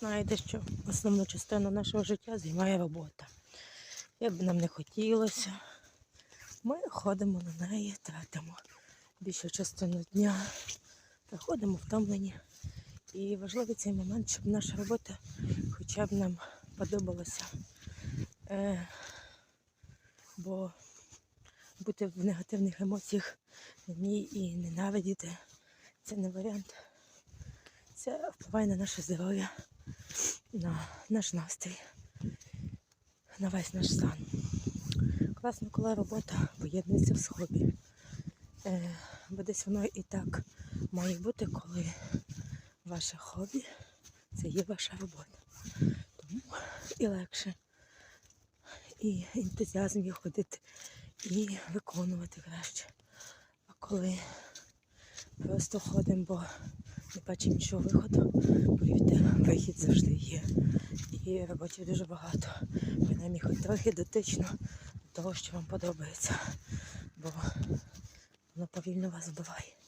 знаєте, що основну частину нашого життя займає робота. Як би нам не хотілося, ми ходимо на неї, тратимо більшу частину дня, приходимо втомлені. І важливий цей момент, щоб наша робота хоча б нам подобалася. Е, бо бути в негативних емоціях ній і ненавидіти це не варіант. Це впливає на наше здоров'я, на наш настрій, на весь наш стан. Класно, коли робота поєднується з хобі. Е, бо десь воно і так має бути, коли ваше хобі це є ваша робота. Тому і легше, і ентузіазм є ходити, і виконувати краще. А коли просто ходимо, бо не бачимо нічого виходу, повірте, вихід завжди є. І роботів дуже багато. Принаймні хоч трохи дотично до того, що вам подобається. Бо воно повільно вас вбиває.